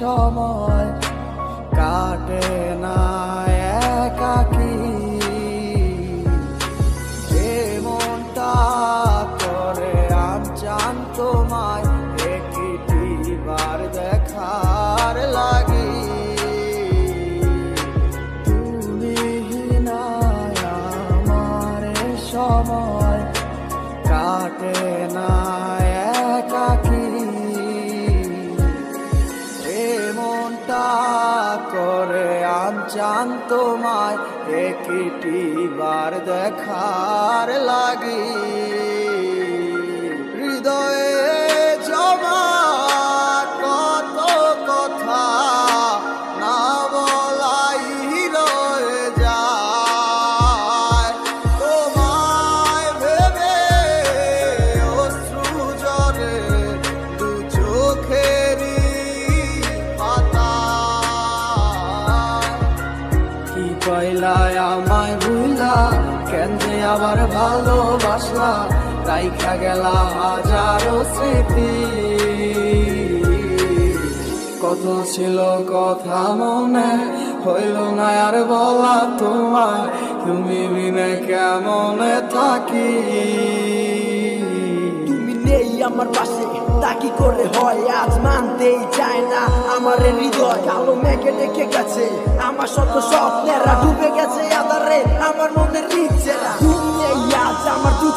সময় কাটে না। আনচান তোমায় একটি বার দেখার লাগি। কি আমায় ভুলা কেন যে আবার ভালোবাসলা, রাইখা গেলা হাজারো স্মৃতি। কত ছিল কথা মনে, হইল না আর বলা তোমার তুমি বিনে কেমনে থাকি? আমার পাশে। তা কি করে হয়? আজ মানতেই চায় না আমার হৃদয়। কালো মেঘে ডেকে গেছে, আমার শত স্বপ্নেরা ডুবে গেছে আদারে আমার মনে রিচ্ছে না তুমি আজ আমার দু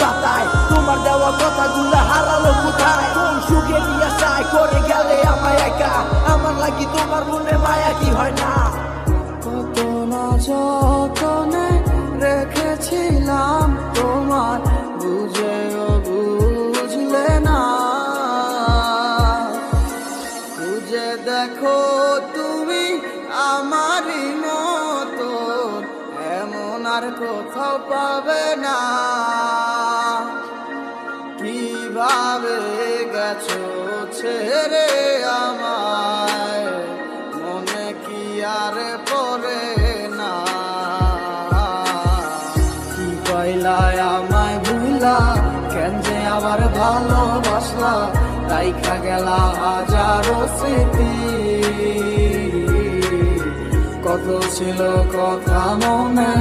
পাতায়, তোমার দেওয়া কথাগুলো হারালো কোথায়? কোন সুখে নিয়ে করে গেলে আমায় একা? আমার লাগি তোমার মনে মায়া কি হয় না? কত না দেখো তুমি আমারই মতো, এমন আর কোথাও পাবে না। কীভাবে গেছো ছেড়ে মনে কি আর না? কি আমায় ভুলা? কেন যে আবার ভালোবাসলা? রাইখা গেলা হাজারো স্মৃতি। কত ছিল কথা মনে,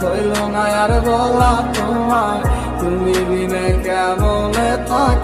হইল না আর বলা তোমার তুমি বিনে কেমন থাকি